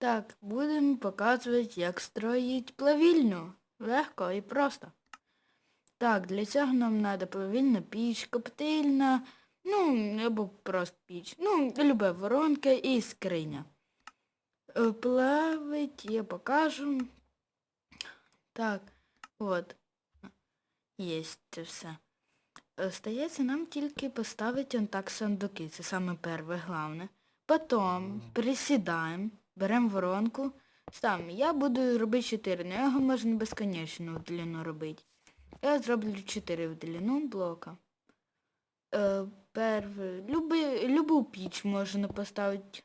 Так, будемо показувати, як строїть плавільню. Легко і просто. Так, для цього нам треба плавільна піч, коптильна, ну, або просто піч. Ну, любе воронка і скриня. Е, Плавить я покажу. Так, от. Є це все. Остається нам тільки поставити он так сундуки. Це саме перше, головне. Потім присідаємо, беремо воронку, ставимо. Я буду робити 4, але його можна безконечно в длину робити. Я зроблю 4 в длину блока. Е, перше, люби, любу піч можна поставити.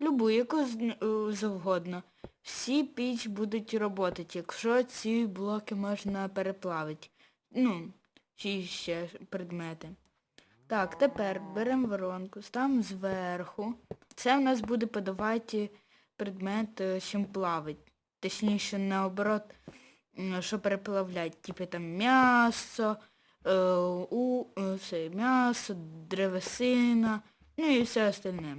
Любу, яку е, завгодно. Всі піч будуть роботи, якщо ці блоки можна переплавити. Ну, чи ще предмети. Так, тепер беремо воронку, ставимо зверху. Це в нас буде подавати предмет, е, чим плавить. Точніше, наоборот, що переплавлять. Типу там м'ясо, е, у, це, м'ясо, древесина, ну і все остальне.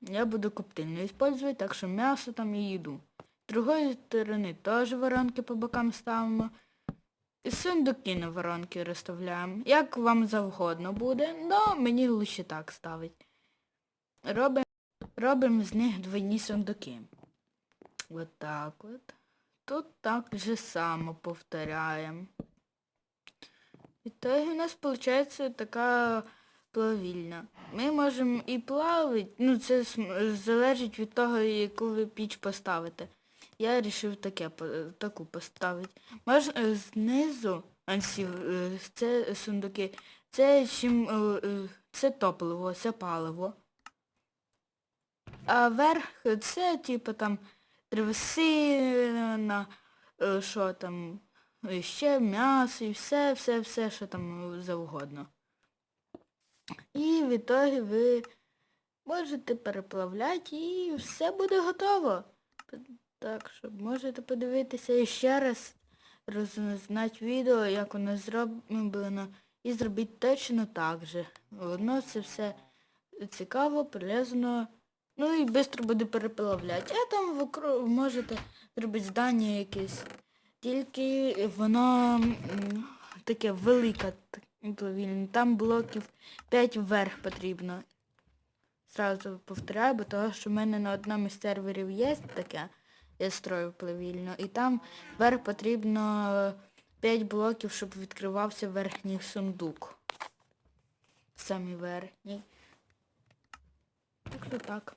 Я буду коптильну використовувати, так що м'ясо там і їду. З другої сторони теж воронки по бокам ставимо. Сундуки на воронки розставляємо. Як вам завгодно буде, но мені лише так ставить. Робимо робимо з них двойні сундуки. От так от. Тут так же само повторяємо. І тоді у нас виходить така плавільна. Ми можемо і плавати, ну це залежить від того, яку ви піч поставите. Я вирішив таке, по- таку поставити. Можна е, знизу, е, це сундуки, це чим, е, е, це топливо, це паливо. А верх це типу там древесина, е, що там, е, ще м'ясо і все, все, все, що там е, завгодно. І в ітогі ви можете переплавляти і все буде готово. Так що можете подивитися ще раз, роззнати відео, як воно зроблено, і зробити точно так же. Воно це все цікаво, полезно, ну і швидко буде переплавляти. А там ви можете зробити здання якесь. Тільки воно таке велике, плавільне. Там блоків 5 вверх потрібно. Зразу повторяю, бо того, що в мене на одному з серверів є таке, я строю плавільно, і там вверх потрібно 5 блоків, щоб відкривався верхній сундук. Самий верхній. Так то так.